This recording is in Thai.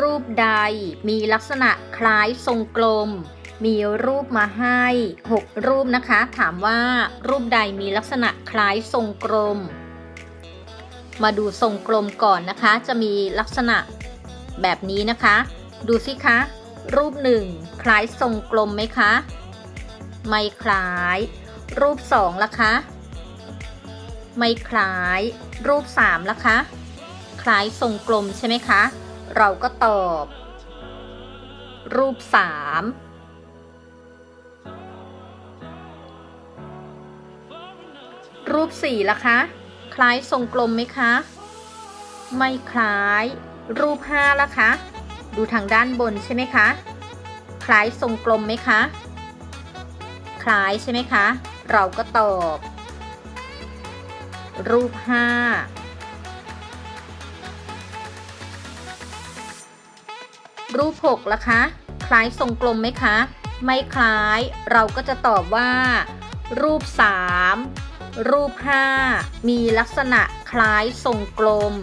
รูปใด มีลักษณะคล้ายทรงกลม มีรูปมาให้ 6 รูปนะคะ ถามว่ารูปใดมีลักษณะคล้ายทรงกลม มาดูทรงกลมก่อนนะคะ จะมีลักษณะแบบนี้นะคะ ดูสิคะ รูปหนึ่งคล้ายทรงกลมไหมคะ ไม่คล้าย รูปสองล่ะคะ ไม่คล้าย รูปสามล่ะคะ คล้ายทรงกลมใช่ไหมคะ เราก็ตอบ รูปสามรูปสี่ล่ะคะ คล้ายทรงกลมไหมคะ ไม่คล้าย รูปห้าล่ะคะ ดูทางด้านบนใช่ไหมคะ คล้ายทรงกลมไหมคะ คล้ายใช่ไหมคะ เราก็ตอบ รูปห้า รูปหกล่ะคะ คล้ายทรงกลมไหมคะ ไม่คล้าย เราก็จะตอบว่า รูปสามรูปห้ามีลักษณะคล้ายทรงกลม